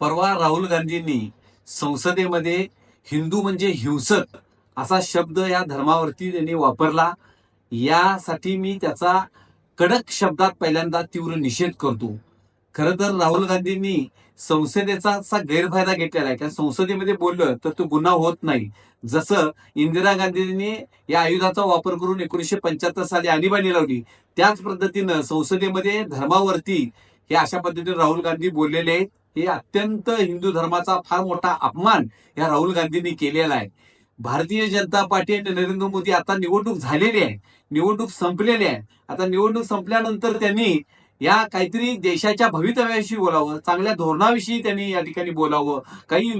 परवा राहुल गांधींनी संसदेमध्ये हिंदू म्हणजे हिंसक असा शब्द या धर्मावरती त्यांनी वापरला. यासाठी मी त्याचा कडक शब्दात पहिल्यांदा तीव्र निषेध करतो. खरं तर राहुल गांधींनी संसदेचा असा गैरफायदा घेतलेला आहे. कारण संसदेमध्ये बोललं तर तो गुन्हा होत नाही. जसं इंदिरा गांधींनी या आयुधाचा वापर करून एकोणीसशे पंच्याहत्तर साली आणीबाणी लावली त्याच पद्धतीनं संसदेमध्ये धर्मावरती हे अशा पद्धतीने राहुल गांधी बोललेले आहेत. हे अत्यंत हिंदू धर्माचा फार मोठा अपमान या राहुल गांधींनी केलेला आहे. भारतीय जनता पार्टी आणि नरेंद्र मोदी आता निवडणूक झालेली आहे. निवडणूक संपलेली आहे. आता निवडणूक संपल्यानंतर त्यांनी या काहीतरी देशाच्या भवितव्याविषयी बोलावं चांगल्या धोरणाविषयी त्यांनी या ठिकाणी बोलावं काही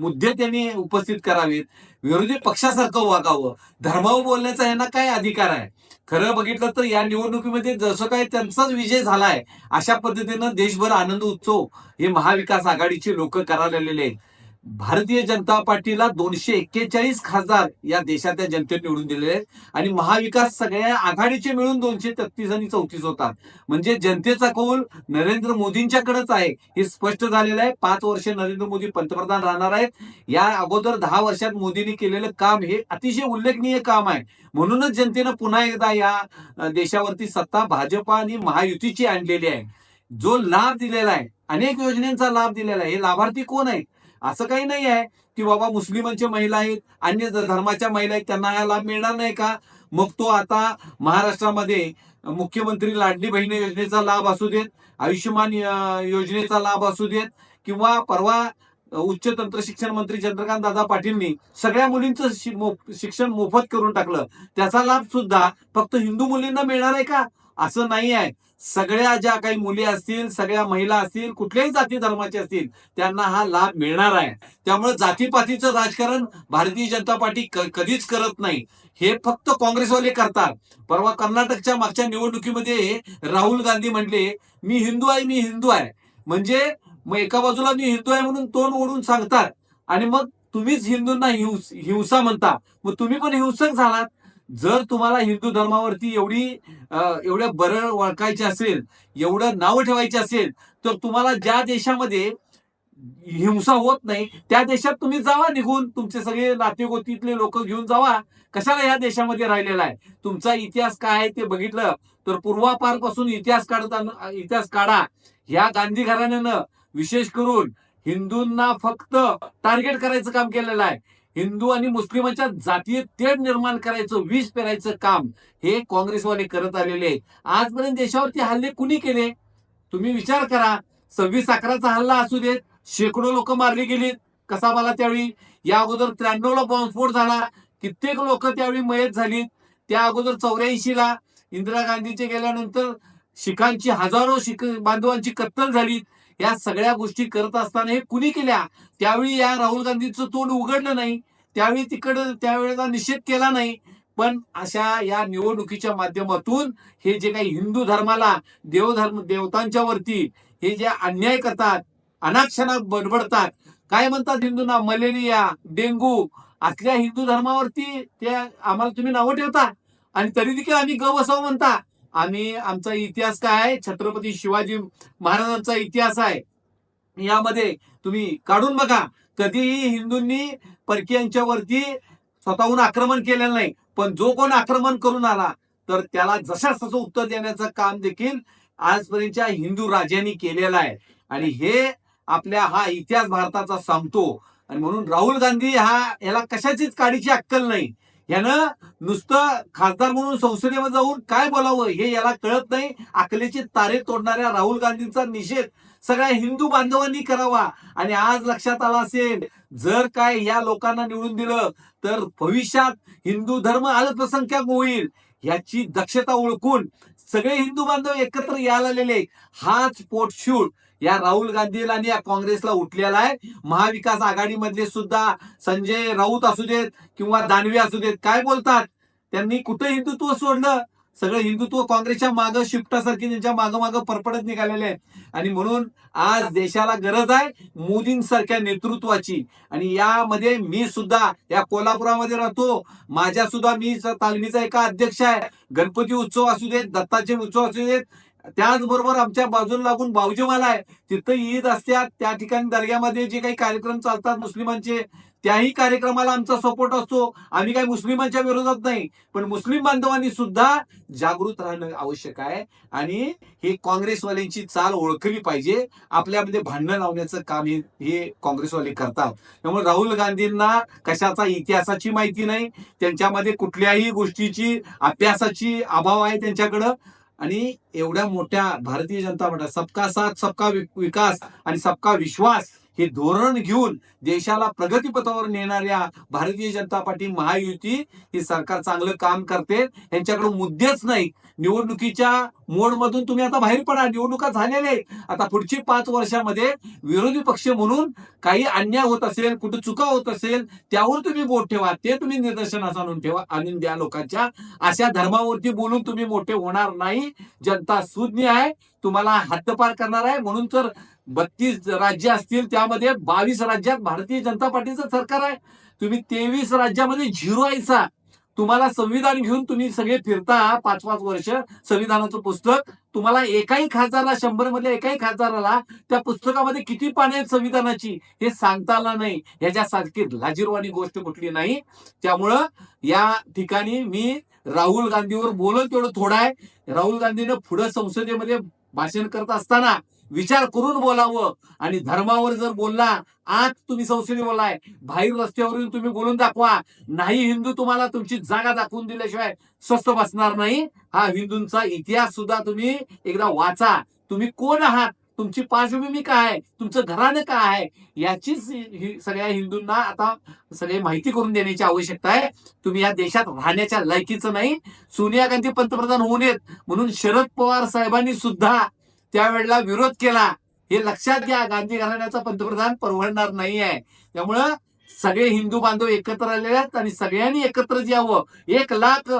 मुद्दे त्यांनी उपस्थित करावेत विरोधी पक्षासारखं वागावं धर्मावर बोलण्याचा यांना काय अधिकार आहे? खरं बघितलं तर या निवडणुकीमध्ये जसं काय त्यांचाच विजय झालाय अशा पद्धतीनं देशभर आनंद उत्सव हे महाविकास आघाडीचे लोक करायला आहेत. भारतीय जनता पार्टीला दोनशे एक्केचाळीस खासदार या देशातल्या जनतेने निवडून दिलेले आहेत. आणि महाविकास सगळ्या आघाडीचे मिळून दोनशे तेहतीस आणि चौतीस होतात. म्हणजे जनतेचा कौल नरेंद्र मोदींच्याकडेच आहे हे स्पष्ट झालेलं आहे. पाच वर्ष नरेंद्र मोदी पंतप्रधान राहणार आहेत. या अगोदर दहा वर्षात मोदींनी केलेलं काम हे अतिशय उल्लेखनीय काम आहे. म्हणूनच जनतेनं पुन्हा एकदा या देशावरती सत्ता भाजपा आणि महायुतीची आणलेली आहे. जो लाभ दिलेला आहे अनेक योजनेचा लाभ दिलेला आहे. हे लाभार्थी कोण आहेत? असं काही नाही आहे की बाबा मुस्लिमांच्या महिला आहेत अन्य धर्माच्या महिला आहेत त्यांना हा लाभ मिळणार नाही का? मग तो आता महाराष्ट्रामध्ये मुख्यमंत्री लाडली बहिणी योजनेचा लाभ असू देत आयुष्यमान योजनेचा लाभ असू देत किंवा परवा उच्च तंत्र शिक्षण मंत्री चंद्रकांत दादा पाटीलनी सगळ्या मुलींचं शिक्षण मोफत करून टाकलं. त्याचा लाभ सुद्धा फक्त हिंदू मुलींना मिळणार आहे का? असं नाही आहे सगळ्या ज्या काही मुली असतील सगळ्या महिला असतील कुठल्याही जाती धर्माचे असतील त्यांना हा लाभ मिळणार आहे. त्यामुळे जातीपातीचं राजकारण भारतीय जनता पार्टी कधीच करत नाही. हे फक्त काँग्रेसवाले करतात. परवा कर्नाटकच्या मागच्या निवडणुकीमध्ये राहुल गांधी म्हणले मी हिंदू आहे मी हिंदू आहे. म्हणजे मग एका बाजूला मी हिंदू आहे म्हणून तोंड ओढून सांगतात. आणि मग तुम्हीच हिंदूंना हिंस हिंसा म्हणता. मग तुम्ही पण हिंसक झालात. जर तुम्हाला हिंदू धर्मावरती एवढी एवढ्या एवढं बरं ओळखायचे असेल एवढं नाव ठेवायचे असेल तर तुम्हाला ज्या देशामध्ये हिंसा होत नाही त्या देशात तुम्ही जावा निघून. तुमचे सगळे नातेगोतीतले लोक घेऊन जावा. कशाला या देशामध्ये राहिलेला आहे? तुमचा इतिहास काय आहे ते बघितलं तर पूर्वापारपासून इतिहास काढताना इतिहास काढा. ह्या गांधी घराण्यानं विशेष करून हिंदूंना फक्त टार्गेट करायचं काम केलेलं आहे. हिंदू आणि मुस्लिमांच्या जातीय तेढ निर्माण करायचं विष पेरायचं काम हे काँग्रेसवाले करत आलेले आहेत. आजपर्यंत देशावरती हल्ले कुणी केले? तुम्ही विचार करा. सव्वीस अकराचा हल्ला असू देत शेकडो लोक मारली गेलीत. कसाबाला त्यावेळी? या अगोदर त्र्याण्णवला बॉम्बस्फोट झाला. कित्येक लोक त्यावेळी मयत झालीत. त्या अगोदर चौऱ्याऐंशी ला इंदिरा गांधीचे गेल्यानंतर शिखांची हजारो शिख बांधवांची कत्तल झाली या सगळ्या गोष्टी करत असताना हे कुणी केल्या? त्यावेळी या राहुल गांधींचं तोंड उघडलं नाही. त्यावेळी तिकडं त्यावेळेला निषेध केला नाही. पण अशा या निवडणुकीच्या माध्यमातून हे जे काही हिंदू धर्माला देवधर्म देवतांच्या वरती हे जे अन्याय करतात अनाक्षणात बडबडतात काय म्हणतात हिंदूंना? मलेरिया डेंगू असल्या हिंदू धर्मावरती ते आम्हाला तुम्ही नावं ठेवता. आणि तरी देखील आम्ही ग बसाव म्हणता. आम्ही आमचा इतिहास काय आहे? छत्रपती शिवाजी महाराजांचा इतिहास आहे. यामध्ये तुम्ही काढून बघा. कधीही हिंदूंनी परकीयांच्या वरती स्वतःहून आक्रमण केलेलं नाही. पण जो कोण आक्रमण करून आला तर त्याला जशाच तसं उत्तर देण्याचं काम देखील आजपर्यंतच्या हिंदू राजांनी केलेलं आहे. आणि हे आपल्या हा इतिहास भारताचा सांगतो आणि म्हणून राहुल गांधी हा याला कशाचीच काडीची अक्कल नाही. यानं नुसतं खासदार म्हणून संसदेमध्ये जाऊन काय बोलावं हे याला कळत नाही. अकलेचे तारे तोडणाऱ्या राहुल गांधींचा निषेध सगळ्या हिंदू बांधवांनी करावा. आणि आज लक्षात आला असेल जर काय या लोकांना निवडून दिलं तर भविष्यात हिंदू धर्म अल्पसंख्याक होईल याची दक्षता ओळखून सगळे हिंदू बांधव एकत्र यायला आलेले हाच पोटशूळ या राहुल गांधीला आणि या काँग्रेसला उठलेला आहे. महाविकास आघाडीमधले सुद्धा संजय राऊत असू देत किंवा दानवे असू देत काय बोलतात? त्यांनी कुठं हिंदुत्व सोडलं? सगळं हिंदुत्व काँग्रेसच्या मागं शिफ्टासारखी त्यांच्या मागं मागं परपडत निघालेले आणि म्हणून आज देशाला गरज आहे मोदींसारख्या नेतृत्वाची. आणि यामध्ये मी सुद्धा या कोल्हापुरामध्ये राहतो. माझ्या सुद्धा मी तालमीचा एका अध्यक्ष आहे. गणपती उत्सव असू देत दत्ताचे उत्सव असू देत त्याचबरोबर आमच्या बाजूला लागून बावजीवाला आहे. तिथं ईद असतात त्या ठिकाणी दर्ग्यामध्ये जे काही कार्यक्रम चालतात मुस्लिमांचे त्याही कार्यक्रमाला आमचा सपोर्ट असतो. आम्ही काही मुस्लिमांच्या विरोधात नाही पण मुस्लिम बांधवांनी सुद्धा जागृत राहणं आवश्यक आहे. आणि हे काँग्रेसवाल्यांची चाल ओळखली पाहिजे. आपल्यामध्ये भांडणं लावण्याचं काम हे हे काँग्रेसवाले करतात. त्यामुळे राहुल गांधींना कशाचा इतिहासाची माहिती नाही त्यांच्यामध्ये कुठल्याही गोष्टीची अभ्यासाची अभाव आहे त्यांच्याकडं. आणि एवढ्या मोठ्या भारतीय जनता पार्टी सबका साथ सबका विकास आणि सबका विश्वास हे धोरण घेऊन देशाला प्रगतीपथावर नेणाऱ्या भारतीय जनता पार्टी महायुती ही सरकार चांगलं काम करते. यांच्याकडे मुद्देच नाही. निवडणुकीच्या मोडमधून तुम्ही आता बाहेर पडा. निवडणुका झालेल्या आहेत. आता पुढची पाच वर्षामध्ये विरोधी पक्ष म्हणून काही अन्याय होत असेल कुठे चुका होत असेल त्यावर तुम्ही बोट ठेवा. ते तुम्ही निदर्शनास आणून ठेवा आणून द्या लोकांच्या. अशा धर्मावरती बोलून तुम्ही मोठे होणार नाही. जनता सुज्ञ आहे. तुम्हाला हद्दपार करणार आहे. म्हणून तर बत्तीस राज्य असतील त्यामध्ये बावीस राज्यात भारतीय जनता पार्टीचं सरकार आहे. तुम्ही तेवीस राज्यामध्ये झिरो आयसा तुम्हाला संविधान घेऊन तुम्ही सगळे फिरता पाच पाच वर्ष संविधानाचं पुस्तक. तुम्हाला एकाही खासदाराला शंभर मधल्या एकाही खासदाराला त्या पुस्तकामध्ये किती पाने आहेत संविधानाची हे सांगता आलं नाही. ह्याच्यासारखी लाजीरवाणी गोष्ट कुठली नाही. त्यामुळं या ठिकाणी मी राहुल गांधीवर बोलत तेवढं थोडं आहे. राहुल गांधीनं पुढं संसदेमध्ये भाषण करत असताना विचार करून बोलावं. आणि धर्मावर जर बोलला आज तुम्ही संसदेने बोलाय बाहेर रस्त्यावरून तुम्ही बोलून दाखवा. नाही हिंदू तुम्हाला तुमची जागा दाखवून दिल्याशिवाय स्वस्त बसणार नाही. हा हिंदूंचा इतिहास सुद्धा तुम्ही एकदा वाचा. तुम्ही कोण आहात? तुमची पार्श्वभूमी काय आहे? तुमचं घरानं काय आहे? याचीच सगळ्या हिंदूंना आता सगळी माहिती करून देण्याची आवश्यकता आहे. तुम्ही या देशात राहण्याच्या लायकीचं नाही. सोनिया गांधी पंतप्रधान होऊ नयेत म्हणून शरद पवार साहेबांनी सुद्धा त्यावेळेला विरोध केला. हे लक्षात घ्या गांधी घराण्याचा पंतप्रधान परवडणार नाही आहे त्यामुळं सगळे हिंदू बांधव एकत्र आलेले आहेत आणि सगळ्यांनी एकत्र यावं. एक लाख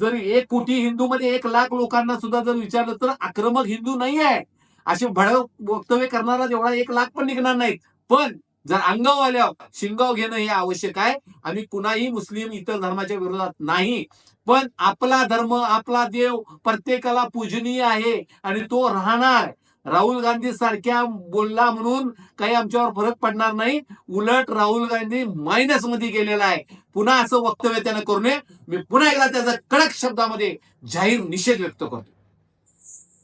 जर एक कोटी हिंदू मध्ये एक लाख लोकांना सुद्धा जर विचारलं तर आक्रमक हिंदू नाही आहे असे भडक वक्तव्य करणारा एवढा एक लाख पण निघणार नाहीत. पण जर अंगाव आल्यावर शिंगाव घेणं हे आवश्यक आहे. आम्ही कुणाही मुस्लिम इतर धर्माच्या विरोधात नाही. पण आपला धर्म आपला देव प्रत्येकाला पूजनीय आहे आणि तो राहणार. राहुल गांधी सारख्या बोलला म्हणून काही आमच्यावर फरक पडणार नाही. उलट राहुल गांधी मायनसमध्ये गेलेला आहे. पुन्हा असं वक्तव्य त्यानं करू नये मी पुन्हा एकदा त्याचा कडक शब्दामध्ये जाहीर निषेध व्यक्त करतो.